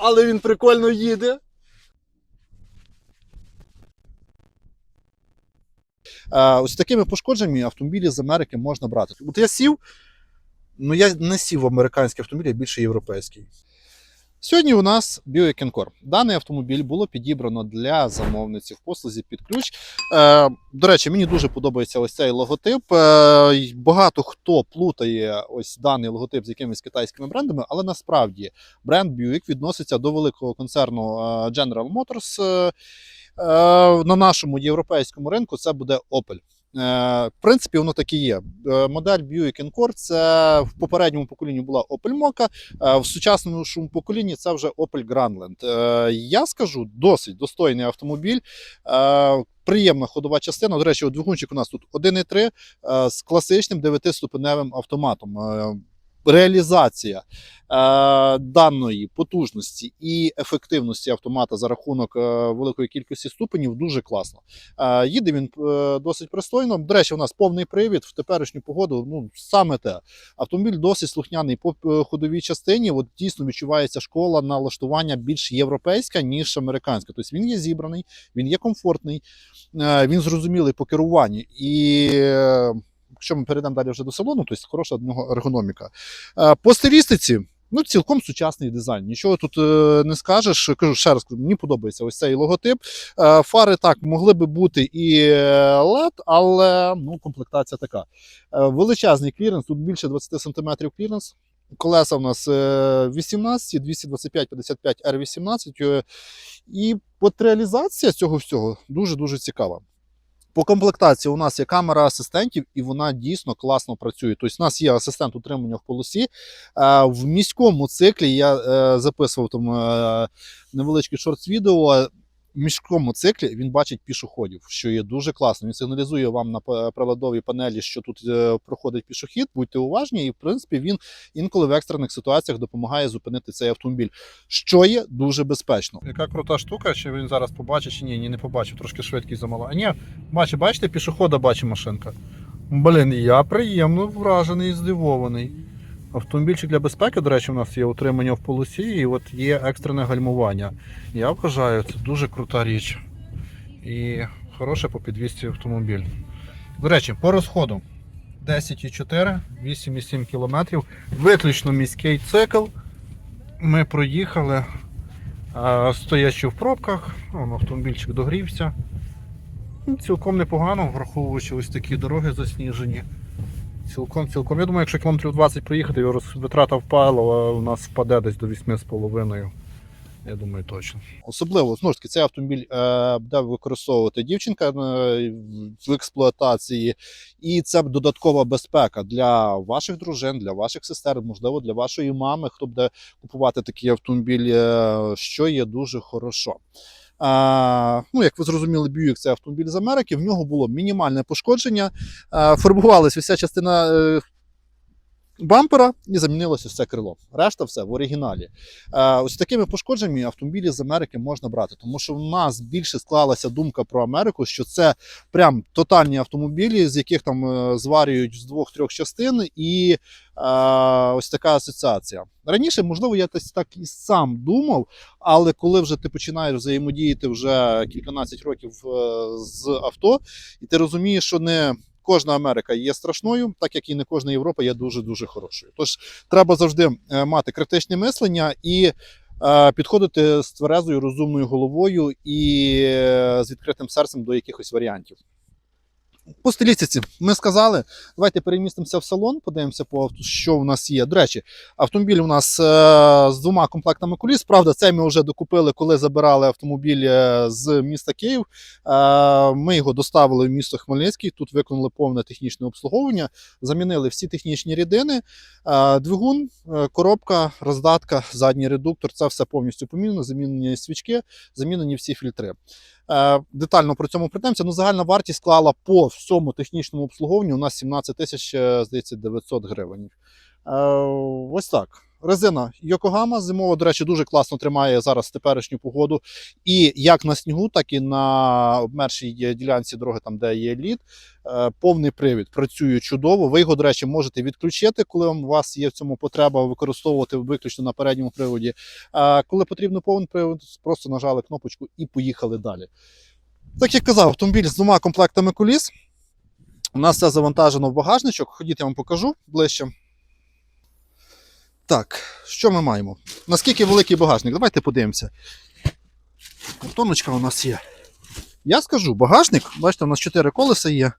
Але він прикольно їде. Е, ось такими пошкодженнями автомобілі з Америки можна брати. От я сів, ну я не сів в американський автомобіль, а більше європейський. Сьогодні у нас Encore. Даний автомобіль було підібрано для замовниці послузі під ключ. Е, до речі, мені дуже подобається ось цей логотип. Е, багато хто плутає ось даний логотип з якимись китайськими брендами, але насправді бренд Buick відноситься до великого концерну е, General Motors. Е, е, на нашому європейському ринку це буде Opel. Е, В принципі, воно так і є. Е, Модель Buick Encore це в попередньому поколінні була Opel Mokka, е, в сучасному поколінні це вже Opel Grandland. Я скажу, досить достойний автомобіль. Приємна ходова частина. До речі, двигунчик у нас тут 1,3 е, з класичним 9-ступеневим автоматом. Реалізація е, даної потужності і ефективності автомата за рахунок е, великої кількості ступенів дуже класно. Е, їде він е, досить пристойно. До речі, у нас повний привід в теперішню погоду. Ну саме те. Автомобіль досить слухняний по е, ходовій частині. От дійсно відчувається школа налаштування більш європейська, ніж американська. Тобто він є зібраний, він є комфортний, е, він зрозумілий по керуванні. І якщо ми перейдемо далі вже до салону, то хороша в нього ергономіка. Е, По стилістиці. Ну, цілком сучасний дизайн. Нічого тут е, не скажеш. Кажу ще раз, мені подобається ось цей логотип. Е, фари так могли би бути і LED, але ну, комплектація така. Величезний кліренс, тут більше 20 см кліренс. Колеса в нас е, 18, 225, 55 R18. е, І от реалізація цього всього дуже-дуже цікава. По комплектації у нас є камера асистентів, і вона дійсно класно працює. Тобто, у нас є асистент утримання в полосі. Е, В міському циклі я е, записував там е, невеличкий шорт-відео. Міському циклі він бачить пішоходів, що є дуже класно. Він сигналізує вам на приладовій панелі, що тут е, проходить пішохід. Будьте уважні, і в принципі він інколи в екстрених ситуаціях допомагає зупинити цей автомобіль, що є дуже безпечно. Яка крута штука, чи він зараз побачить, чи ні, ні, не побачив, трошки швидкість замала. А ні, бачить, бачите, пішохода бачить машинка. Блін, я приємно вражений і здивований. Автомобільчик для безпеки, до речі, у нас є утримання в полосі і от є екстрене гальмування. Я вважаю, це дуже крута річ. І хороше по підвісці автомобіль. До речі, по розходу 10,4, 8,7 км. Виключно міський цикл. Ми проїхали, стоячи в пробках, автомобільчик догрівся. Цілком непогано, враховуючи ось такі дороги засніжені. Цілком, цілком. Я думаю, якщо кілометрів 20 проїхати, його витрата впала, у нас впаде десь до 8,5. Я думаю, точно. Особливо, знову ж таки, цей автомобіль е, буде використовувати дівчинка е, в експлуатації, і це додаткова безпека для ваших дружин, для ваших сестер, можливо, для вашої мами, хто буде купувати такий автомобіль, е, що є дуже хорошо. Ну, як ви зрозуміли, Buick – це автомобіль з Америки. В нього було мінімальне пошкодження. А, фарбувалася вся частина е, бампера і замінилося все крило. Решта все в оригіналі. А, ось такими пошкодженнями автомобілі з Америки можна брати, тому що в нас більше склалася думка про Америку, що це прям тотальні автомобілі, з яких там е, зварюють з двох-трьох частин, і е, ось така асоціація. Раніше, можливо, я десь так і сам думав, але коли вже ти починаєш взаємодіяти вже кільканадцять років е, з авто, і ти розумієш, що не кожна Америка є страшною, так як і не кожна Європа є дуже дуже хорошою. Тож треба завжди е, мати критичне мислення і. е, Підходити з тверезою розумною головою і е, з відкритим серцем до якихось варіантів. По стилістиці ми сказали. Давайте перемістимося в салон, подивимося, по авто, що в нас є. До речі, автомобіль у нас е, з двома комплектами коліс. Правда, цей ми вже докупили, коли забирали автомобіль е, з міста Київ. Е, ми його доставили в місто Хмельницький. Тут виконали повне технічне обслуговування, замінили всі технічні рідини, е, двигун, е, коробка, роздатка, задній редуктор. Це все повністю помінено. Замінені свічки, замінені всі фільтри. Е, Детально про цьому прийдемося. Ну, загальна вартість склала по всьому технічному обслуговуванню у нас 17 тисяч, е, здається, 900 гривень. Е, Ось так. Резина Йокогама зимова, до речі, дуже класно тримає зараз теперішню погоду. І як на снігу, так і на обмершій ділянці дороги, там де є лід. Е, Повний привід працює чудово. Ви його, до речі, можете відключити, коли у вас є в цьому потреба використовувати виключно на передньому приводі. А коли потрібно повний привод, просто нажали кнопочку і поїхали далі. Так як казав, автомобіль з двома комплектами коліс. У нас все завантажено в багажничок. Ходіть, я вам покажу ближче. Так, що ми маємо? Наскільки великий багажник? Давайте подивимося. Картоночка у нас є. Я скажу, багажник, бачите, у нас 4 колеса є.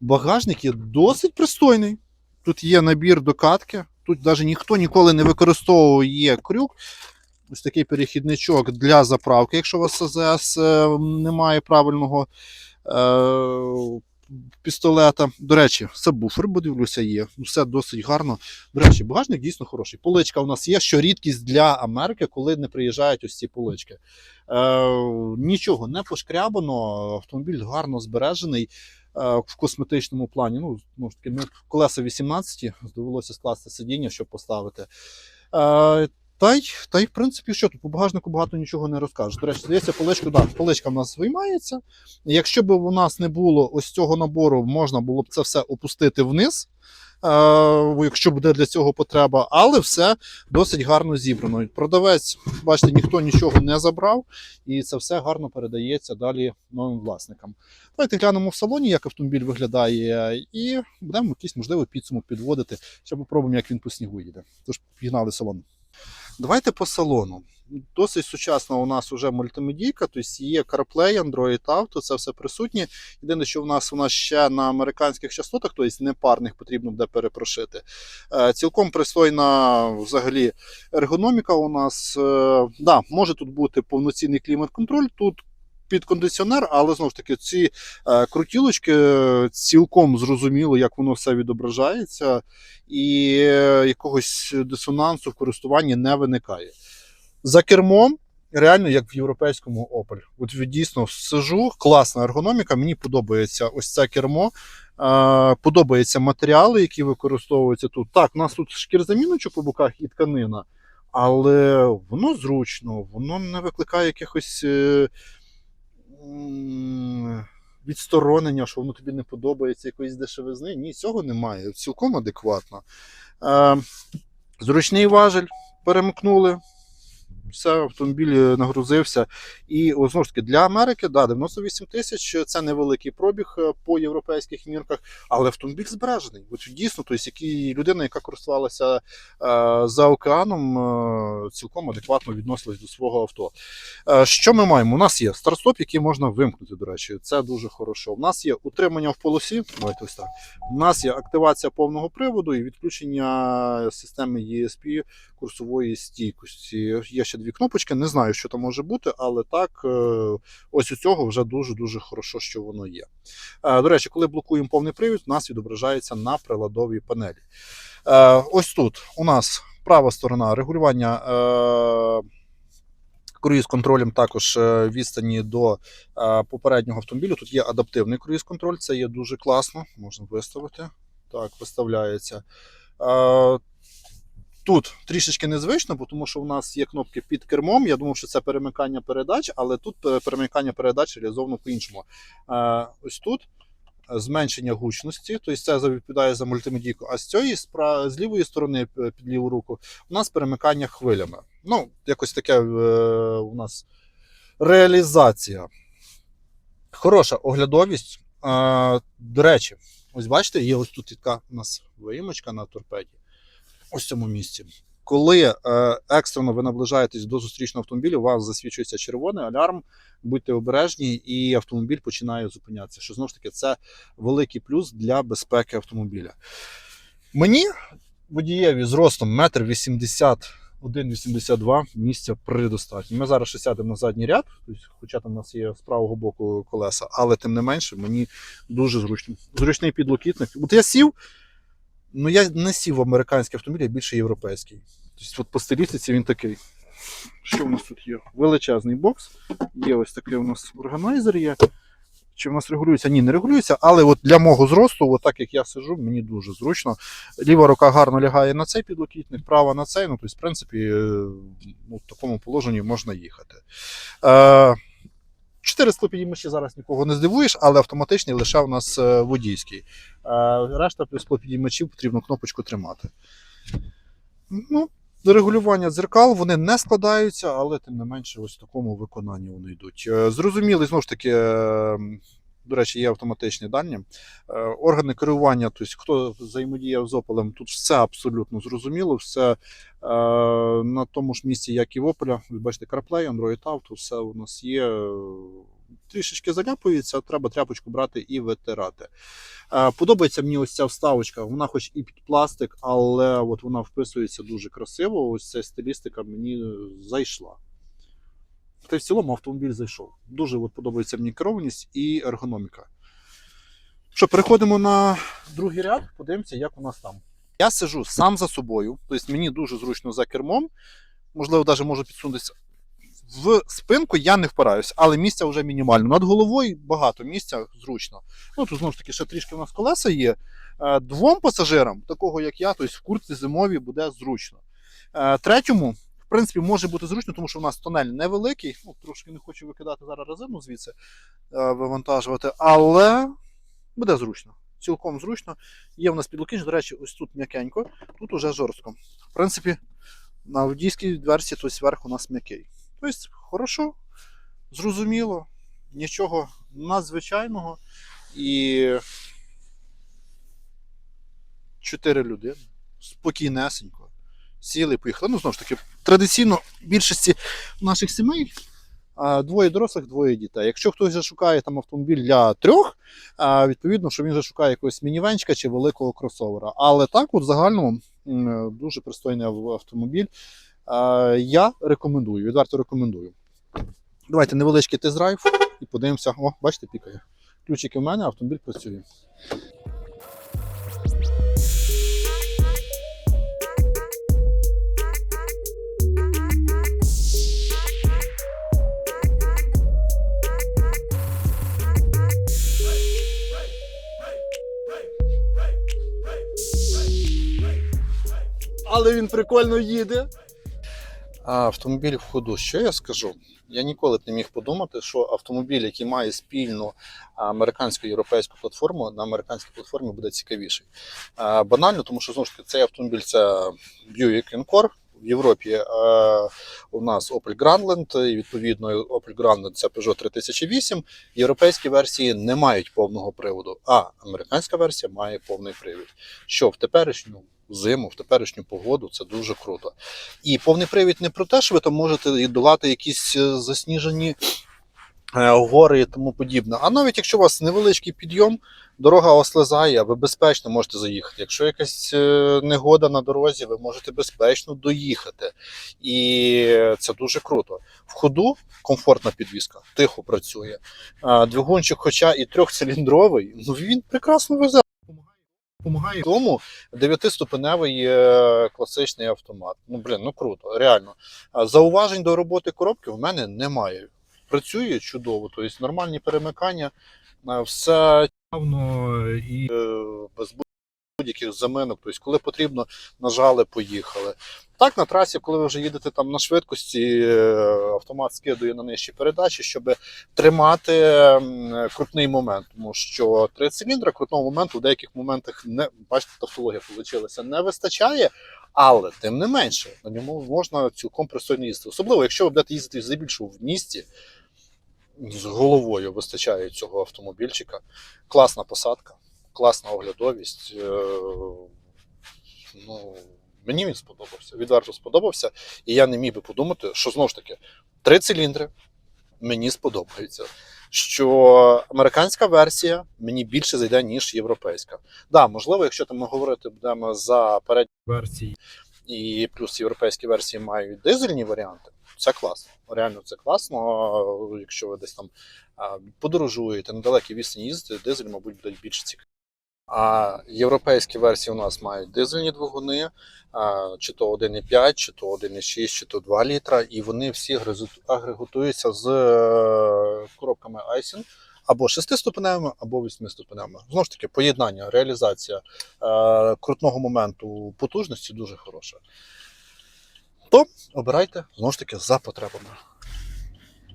Багажник є досить пристойний. Тут є набір до катки. Тут навіть ніхто ніколи не використовує крюк. Ось такий перехідничок для заправки, якщо у вас АЗС е, немає правильного е, пістолета. До речі, сабвуфер, бо дивлюся, є. Все досить гарно. До речі, багажник дійсно хороший. Поличка у нас є, що рідкість для Америки, коли не приїжджають ось ці полички. Е, нічого не пошкрябано, автомобіль гарно збережений. е, В косметичному плані, ну, ж таки, колеса 18, довелося скласти сидіння, щоб поставити. Та й, та й, в принципі, що тут по багажнику багато нічого не розкажеш. До речі, здається, поличку, да, поличка в нас виймається. Якщо б у нас не було ось цього набору, можна було б це все опустити вниз, е, якщо буде для цього потреба, але все досить гарно зібрано. Продавець, бачите, ніхто нічого не забрав, і це все гарно передається далі новим власникам. Давайте глянемо в салоні, як автомобіль виглядає, і будемо якийсь, можливо, підсумок підводити. Ще попробуємо, як він по снігу їде. Тож пігнали салон. Давайте по салону. Досить сучасна у нас вже мультимедійка, тобто є CarPlay, Android Auto, це все присутнє. Єдине, що в нас вона ще на американських частотах, тобто не парних, потрібно буде перепрошити. Е, Цілком пристойна взагалі ергономіка у нас. Е, Да, може тут бути повноцінний клімат-контроль. Тут під кондиціонер, але знову ж таки, ці е, крутілочки е, цілком зрозуміло, як воно все відображається, і е, якогось дисонансу в користуванні не виникає. За кермом, реально як в європейському Opel. От дійсно сижу, класна ергономіка, мені подобається ось це кермо. Е, подобаються матеріали, які використовуються тут. Так, у нас тут шкірзаміночок по боках і тканина, але воно зручно, воно не викликає якихось. Відсторонення, що воно тобі не подобається, якоїсь дешевизни. Ні, цього немає. Цілком адекватно. Е, зручний важель перемкнули. Все, автомобіль е, нагрузився. І знову ж таки, для Америки да, 98 тисяч це невеликий пробіг е, по європейських мірках, але автомобіль збережений. От дійсно, тобто, який людина, яка користувалася е, за океаном, е, цілком адекватно відносилась до свого авто. Е, що ми маємо? У нас є старт-стоп, який можна вимкнути, до речі, це дуже хорошо. У нас є утримання в полосі. Давайте ось так. У нас є активація повного приводу і відключення системи ESP курсової стійкості. Є ще дві кнопочки, не знаю, що там може бути, але так, е, ось у цього вже дуже-дуже хорошо, що воно є. Е, До речі, коли блокуємо повний привід, у нас відображається на приладовій панелі. Е, Ось тут у нас права сторона регулювання. е, Круїз-контролем також відстані до попереднього автомобілю. Тут є адаптивний круїз-контроль, це є дуже класно. Можна виставити. Так, виставляється. Тут трішечки незвично, тому що в нас є кнопки під кермом. Я думав, що це перемикання передач, але тут е, перемикання передач реалізовано по-іншому. Е, Ось тут е, зменшення гучності, тобто це відповідає за мультимедійку. А з цієї з лівої сторони під ліву руку у нас перемикання хвилями. Ну, якось таке у нас реалізація. Хороша оглядовість. До речі, ось бачите, є ось тут така у нас виїмочка на торпеді. Ось в цьому місці. Коли е, екстрено ви наближаєтесь до зустрічного автомобіля, у вас засвічується червоний алярм, будьте обережні, і автомобіль починає зупинятися. Що знову ж таки, це великий плюс для безпеки автомобіля. Мені водієві з ростом 1,80 1,82 місця предостатньо. Ми зараз ще сядемо на задній ряд, тобто, хоча там у нас є з правого боку колеса, але тим не менше мені дуже зручно. Зручний підлокітник. От я сів, ну я не сів в американський автомобіль, а більше європейський. Тобто, от по стилістиці він такий. Що у нас тут є? Величезний бокс. Є ось такий у нас органайзер є. Чи в нас регулюється? Ні, не регулюється, але от для мого зросту, от так як я сижу, мені дуже зручно. Ліва рука гарно лягає на цей підлокітник, права на цей. Ну, тобто, в принципі, е, ну, в такому положенні можна їхати. Е, Чотири склопідіймачі зараз нікого не здивуєш, але автоматичний лише у нас е, водійський. Е, Решта плюс склопідіймачів потрібно кнопочку тримати. Ну, регулювання дзеркал вони не складаються, але тим не менше, ось в такому виконанні вони йдуть. Зрозуміли, Зрозумілий, знову ж таки, е, до речі, є автоматичні дані. Е, Органи керування, тобто хто взаємодіяв з Opel, тут все абсолютно зрозуміло, все е, на тому ж місці, як і в Opel. Ви бачите, CarPlay, Android Auto, все у нас є. Трішечки заляпується, треба тряпочку брати і витирати. Е, Подобається мені ось ця вставочка. Вона хоч і під пластик, але от вона вписується дуже красиво. Ось ця стилістика мені зайшла. Та й в цілому автомобіль зайшов. Дуже от подобається мені керованість і ергономіка. Що, переходимо на другий ряд, подивимося, як у нас там. Я сижу сам за собою, тобто мені дуже зручно за кермом. Можливо, навіть можу підсунутися. В спинку я не впираюся, але місця вже мінімально. Над головою багато місця зручно. Ну тут знову ж таки ще трішки у нас колеса є. Е, Двом пасажирам, такого як я, тобто в куртці зимовій буде зручно. Е, Третьому, в принципі, може бути зручно, тому що у нас тунель невеликий. Ну, трошки не хочу викидати зараз резину звідси е, вивантажувати, але буде зручно. Цілком зручно. Є в нас підлокітник, до речі, ось тут м'якенько, тут уже жорстко. В принципі, на водійській версії, тобто верх у нас м'який. Тобто, хорошо, зрозуміло, нічого надзвичайного. І чотири людини спокійнесенько. Сіли, поїхали. Ну, знову ж таки, традиційно в більшості наших сімей двоє дорослих, двоє дітей. Якщо хтось вже шукає там автомобіль для трьох, відповідно, що він вже шукає якогось мінівенчика чи великого кросовера. Але так, от в загальному, дуже пристойний автомобіль. Я рекомендую, відверто рекомендую. Давайте невеличкий тест-драйв і подивимося. О, бачите, пікає. Ключики в мене, автомобіль працює. Але він прикольно їде. Автомобіль в ходу. Що я скажу? Я ніколи б не міг подумати, що автомобіль, який має спільну американську європейську платформу, на американській платформі буде цікавіший. Банально, тому що знову ж таки цей автомобіль це Buick Encore. В Європі е, у нас Opel Grandland, і відповідно Opel Grandland це Peugeot 3008. Європейські версії не мають повного приводу, а американська версія має повний привід. Що в теперішню зиму, в теперішню погоду це дуже круто. І повний привід не про те, що ви там можете долати якісь е, засніжені е, гори і тому подібне. А навіть якщо у вас невеличкий підйом, дорога ослизає, ви безпечно можете заїхати. Якщо якась е, негода на дорозі, ви можете безпечно доїхати. І це дуже круто. В ходу комфортна підвізка, тихо працює. Двигунчик, хоча і трьохциліндровий, ну він прекрасно везе. Помагає тому дев'ятиступеневий е, класичний автомат. Ну блін, ну круто, реально. Зауважень до роботи коробки в мене немає. Працює чудово, тобто нормальні перемикання, е, все і е, без будь-яких заминок. Тобто, коли потрібно, нажали, поїхали. Так, на трасі, коли ви вже їдете там на швидкості, е, автомат скидує на нижчі передачі, щоб тримати крутний момент. Тому що три циліндра крутного моменту в деяких моментах не бачите, тавтологія вийшла, не вистачає. Але тим не менше, на ньому можна цілком пристойно їздити. Особливо, якщо ви будете їздити здебільшого в місті, з головою вистачає цього автомобільчика. Класна посадка, класна оглядовість. Е, Ну, мені він сподобався, відверто сподобався. І я не міг би подумати, що знову ж таки три циліндри мені сподобаються. Що американська версія мені більше зайде, ніж європейська. Да, можливо, якщо там ми говорити будемо за передні версії, і плюс європейські версії мають дизельні варіанти, це класно. Реально це класно. Якщо ви десь там подорожуєте на далекі відстані їздите, дизель, мабуть, буде більше цікавий. А європейські версії у нас мають дизельні двигуни, чи то 1,5, чи то 1,6, чи то 2 літра, і вони всі агрегатуються з е, коробками Айсін. або шестиступеневими, або восьмиступеневими. Знову ж таки, поєднання, реалізація е, крутного моменту потужності дуже хороша. То обирайте знову ж таки за потребами.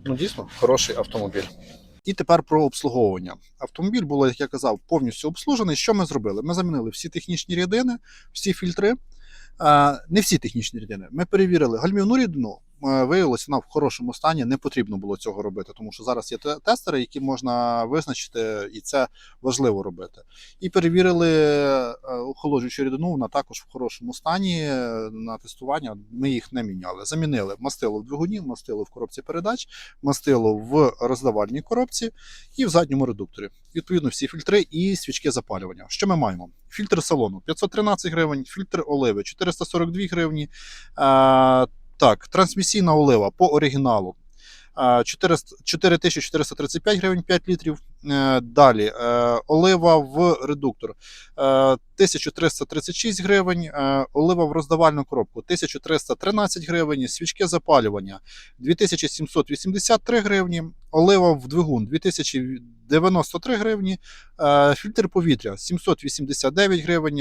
Ну, дійсно, хороший автомобіль. І тепер про обслуговування. Автомобіль було, як я казав, повністю обслужений. Що ми зробили? Ми замінили всі технічні рідини, всі фільтри. Не всі технічні рідини. Ми перевірили гальмівну рідину. Е, Виявилося, вона в хорошому стані. Не потрібно було цього робити, тому що зараз є тестери, які можна визначити, і це важливо робити. І перевірили е, охолоджуючу рідину, вона також в хорошому стані. Е, На тестування ми їх не міняли. Замінили мастило в двигуні, мастило в коробці передач, мастило в роздавальній коробці і в задньому редукторі. Відповідно, всі фільтри і свічки запалювання. Що ми маємо? Фільтр салону 513 гривень, фільтр оливи 442 гривні. Е, так, трансмісійна олива по оригіналу. е, 400 4435 гривень 5 літрів. Е, Далі е, олива в редуктор. Е, 1336 гривень, е, олива в роздавальну коробку 1313 гривень, свічки запалювання 2783 гривні, олива в двигун 2093 гривні, е, фільтр повітря 789 гривень,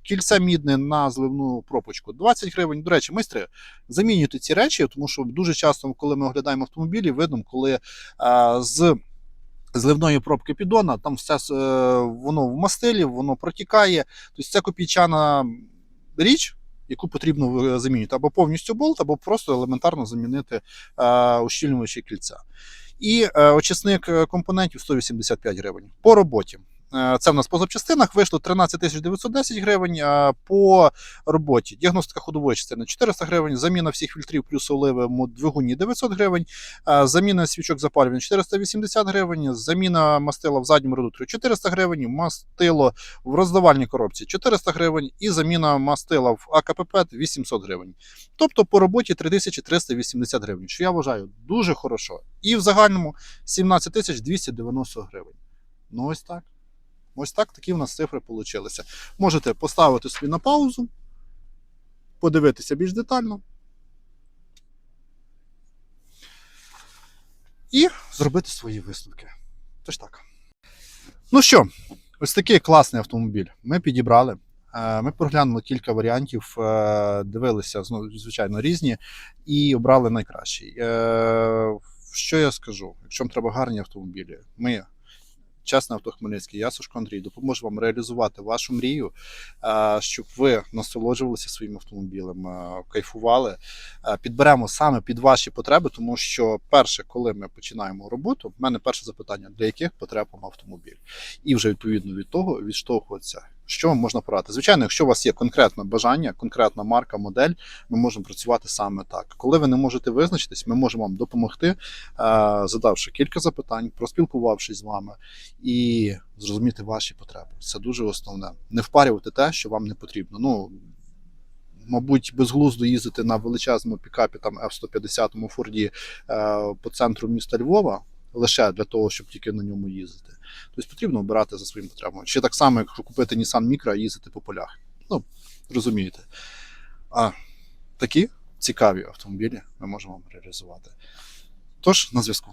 е, кільця мідне на зливну пропочку 20 гривень. До речі, майстри, замінюйте ці речі, тому що дуже часто, коли ми оглядаємо автомобілі, видно, коли з зливної пробки піддона, там все е, воно в мастилі, воно протікає. Тобто це копійчана річ, яку потрібно е, замінити або повністю болт, або просто елементарно замінити е, ущільнювачі кільця. І очисник компонентів 185 гривень. По роботі. Е, Це в нас по запчастинах вийшло 13 910 гривень. По роботі діагностика ходової частини 400 гривень, заміна всіх фільтрів плюс оливи двигуні 900 гривень, заміна свічок запалювання 480 гривень, заміна мастила в задньому редукторі 400 гривень, мастило в роздавальній коробці 400 гривень і заміна мастила в АКПП 800 гривень. Тобто по роботі 3380 гривень, що я вважаю дуже хорошо. І в загальному 17 290 гривень. Ну ось так. Ось так такі в нас цифри вийшли. Можете поставити собі на паузу, подивитися більш детально. І зробити свої висновки. Тож так. Ну що, ось такий класний автомобіль. Ми підібрали. Е, Ми проглянули кілька варіантів, е, дивилися, звичайно, різні, і обрали найкращий. Е, Що я скажу? Якщо вам треба гарні автомобілі, ми Чесне авто Хмельницький, я Сушко Андрій, допоможу вам реалізувати вашу мрію, щоб ви насолоджувалися своїм автомобілем, кайфували. Підберемо саме під ваші потреби, тому що перше, коли ми починаємо роботу, в мене перше запитання: для яких потреб вам автомобіль? І вже відповідно від того відштовхуватися. Що вам можна порадити? Звичайно, якщо у вас є конкретне бажання, конкретна марка, модель, ми можемо працювати саме так. Коли ви не можете визначитись, ми можемо вам допомогти, е, задавши кілька запитань, проспілкувавшись з вами і зрозуміти ваші потреби. Це дуже основне. Не впарювати те, що вам не потрібно. Ну, мабуть, безглуздо їздити на величезному пікапі там F-150 Форді е, по центру міста Львова лише для того, щоб тільки на ньому їздити. Тобто потрібно обирати за своїм потребами. Ще так само, як купити Nissan Micra і їздити по полях. Ну, розумієте. А такі цікаві автомобілі ми можемо реалізувати. Тож, на зв'язку.